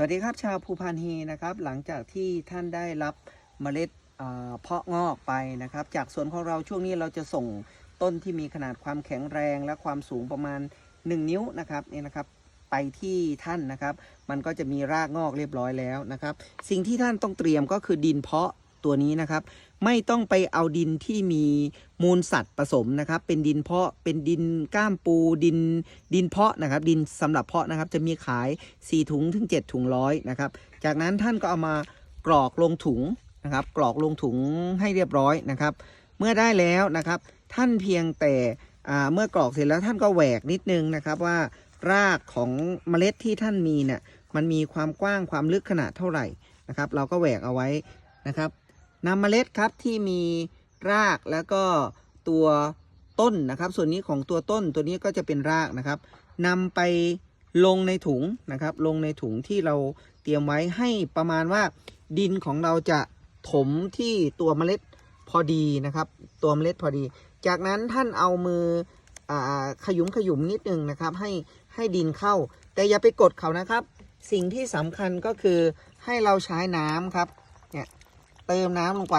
สวัสดีครับชาวภูพานเฮนะครับ หลังจากที่ท่านได้รับเมล็ดเพาะงอกไปนะครับ จากสวนของเราช่วงนี้เราจะส่งต้นที่มีขนาดความแข็งแรงและความสูงประมาณ 1 นิ้วนะครับนี่นะครับไปที่ท่านนะครับ มันก็จะมีรากงอกเรียบร้อยแล้วนะครับ สิ่งที่ท่านต้องเตรียมก็คือดินเพาะ ตัวนี้นะครับ ไม่ต้องไปเอาดินที่มีมูลสัตว์ผสมนะครับ เป็นดินเพาะเป็นดินก้ามปูดินดินเพาะนะครับ ดินสำหรับเพาะนะครับ จะมีขาย 4 ถุงถึง 7 ถุงร้อยนะครับ จากนั้นท่านก็เอามากรอกลงถุงนะครับ กรอกลงถุงให้เรียบร้อยนะครับ เมื่อได้แล้วนะครับ ท่านเพียงแต่เมื่อกรอกเสร็จแล้วท่านก็แหวกนิดนึงนะครับว่ารากของเมล็ดที่ท่านมีเนี่ยมันมีความกว้างความลึกขนาดเท่าไหร่นะครับ เราก็แหวกเอาไว้นะครับ นำเมล็ดครับที่มีรากแล้วก็ตัวต้นนะครับ ส่วนนี้ของตัวต้นตัวนี้ก็จะเป็นรากนะครับนำไปลงในถุงนะครับ ลงในถุงที่เราเตรียมไว้ให้ประมาณว่าดินของเราจะถมที่ตัวเมล็ดพอดีนะครับ ตัวเมล็ดพอดี จากนั้นท่านเอามืออขยุมขยุมนิดนึงนะครับ ให้ให้ดินเข้า แต่อย่าไปกดเขานะครับ สิ่งที่สำคัญก็คือให้เราใช้น้ำครับ เติมน้ำลงไป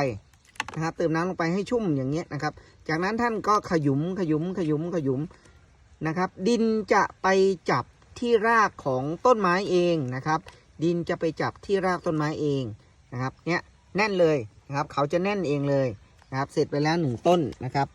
นะครับเติมน้ำลงไปให้ชุ่มอย่างเงี้ยนะครับ จากนั้นท่านก็ขยุมขยุมขยุมขยุมนะครับ ดินจะไปจับที่รากของต้นไม้เองนะครับ ดินจะไปจับที่รากต้นไม้เองนะครับเนี้ยแน่นเลยนะครับเขาจะแน่นเองเลยนะครับ เสร็จไปแล้วหนึ่งต้นนะครับ